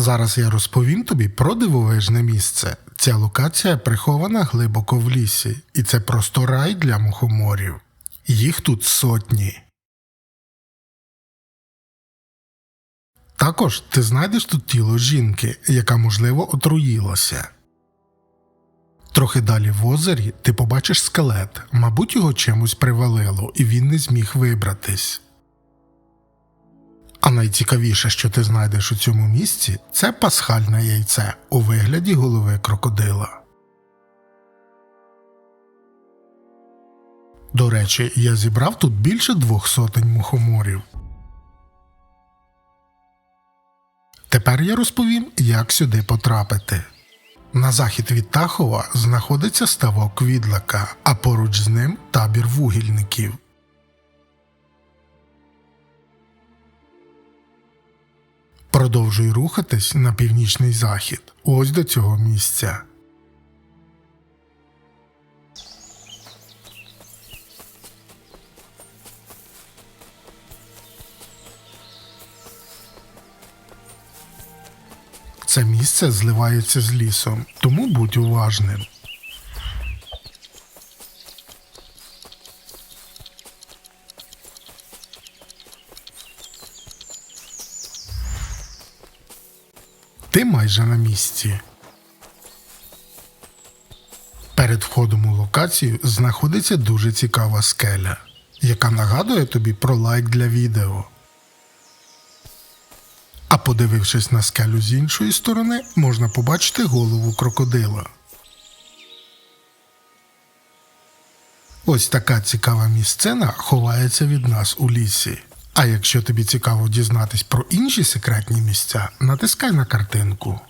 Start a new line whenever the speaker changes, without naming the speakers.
Зараз я розповім тобі про дивовижне місце. Ця локація прихована глибоко в лісі, і це просто рай для мухоморів. Їх тут сотні. Також ти знайдеш тут тіло жінки, яка, можливо, отруїлася. Трохи далі в озері ти побачиш скелет, мабуть, його чимось привалило, і він не зміг вибратись. Найцікавіше, що ти знайдеш у цьому місці, це пасхальне яйце у вигляді голови крокодила. До речі, я зібрав тут більше двох сотень мухоморів. Тепер я розповім, як сюди потрапити. На захід від Тахова знаходиться ставок відлака, а поруч з ним табір вугільників. Продовжуй рухатись на північний захід, ось до цього місця. Це місце зливається з лісом, тому будь уважним. Ти майже на місці. Перед входом у локацію знаходиться дуже цікава скеля, яка нагадує тобі про лайк для відео. А подивившись на скелю з іншої сторони, можна побачити голову крокодила. Ось така цікава місцина ховається від нас у лісі. А якщо тобі цікаво дізнатись про інші секретні місця, натискай на картинку.